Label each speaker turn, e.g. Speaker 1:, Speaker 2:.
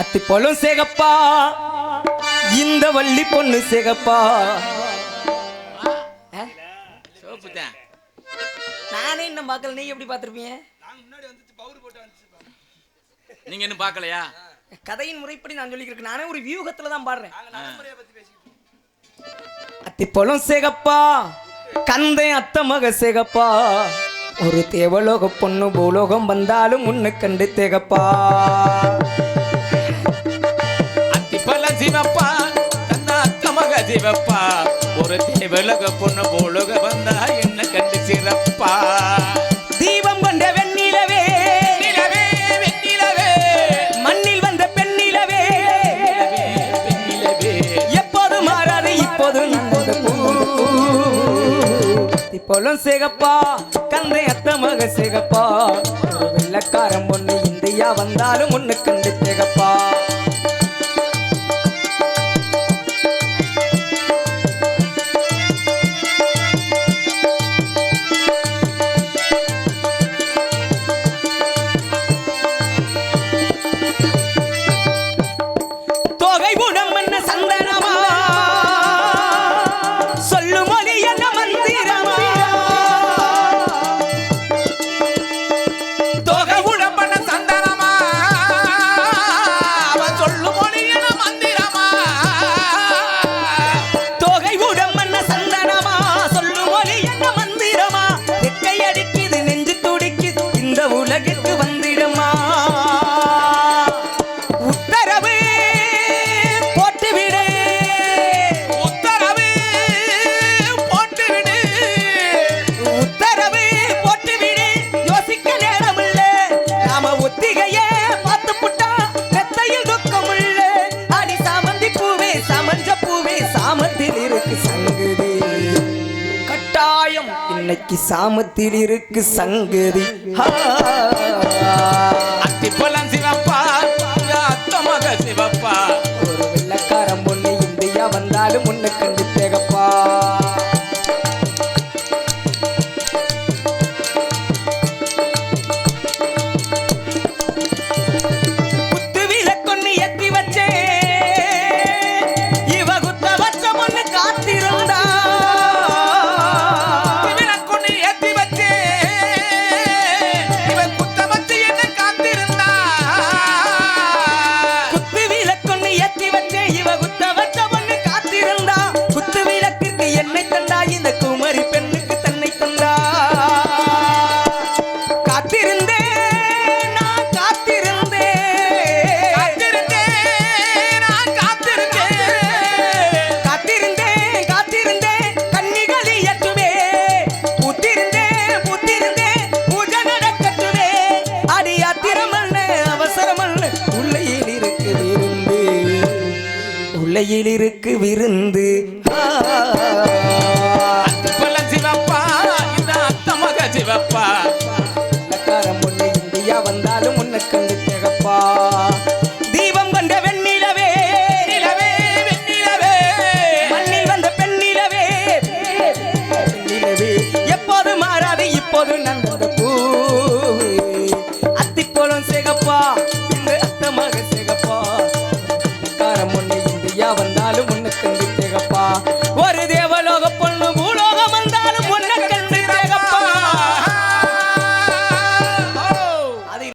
Speaker 1: அத்தி பொழும் சேகப்பா. இந்த வள்ளி பொண்ணு சேகப்பா. நானே இன்னும் பார்க்கல. நீ எப்படி பார்த்துருப்பீங்க?
Speaker 2: நீங்க இன்னும் பார்க்கலையா?
Speaker 1: கதையின் முறைப்படி நான் சொல்லிக்கிறேன் நானே ஒரு வியூகத்துல தான் பாடுறேன். அத்தி பொலம் சேகப்பா. கந்தை அத்த மக சேகப்பா. ஒரு தேவலோக பொண்ணு பூலோகம் வந்தாலும் உன்னை கண்டு தேகப்பா.
Speaker 2: அத்தமக சிவப்பா ஒரு தேவலக பொண்ணு போலுக வந்தா என்ன கண்டு சிறப்பா?
Speaker 1: தீபம் கொண்ட வெண்ணிலவே
Speaker 2: நிலவே வெண்ணிலவே.
Speaker 1: மண்ணில் வந்த பெண்ணிலவே.
Speaker 2: நிலவே வெண்ணிலவே
Speaker 1: எப்போது மாறாது இப்போது பூ. இப்போலும் சேகப்பா கந்தை அத்த மக சேகப்பா வெள்ளக்காரன் பொண்ணு இந்தியா வந்தாலும் ஒண்ணு கண்டு தேகப்பா இன்னைக்கு சாமத்தில் இருக்கு சங்குதி.
Speaker 2: அத்திப்பழம் சிவப்பா அத்தமக சிவப்பா
Speaker 1: ஒரு வெள்ளக்காரன் பொண்ணு இந்தியா வந்தாலும் முன்ன கண்டு உள்ளையில் இருக்கு விருந்து
Speaker 2: சிவப்பா இந்த அத்தமக சிவப்பா.
Speaker 1: இந்தியா வந்தாலும் உன்னை கண்டு திகப்பா.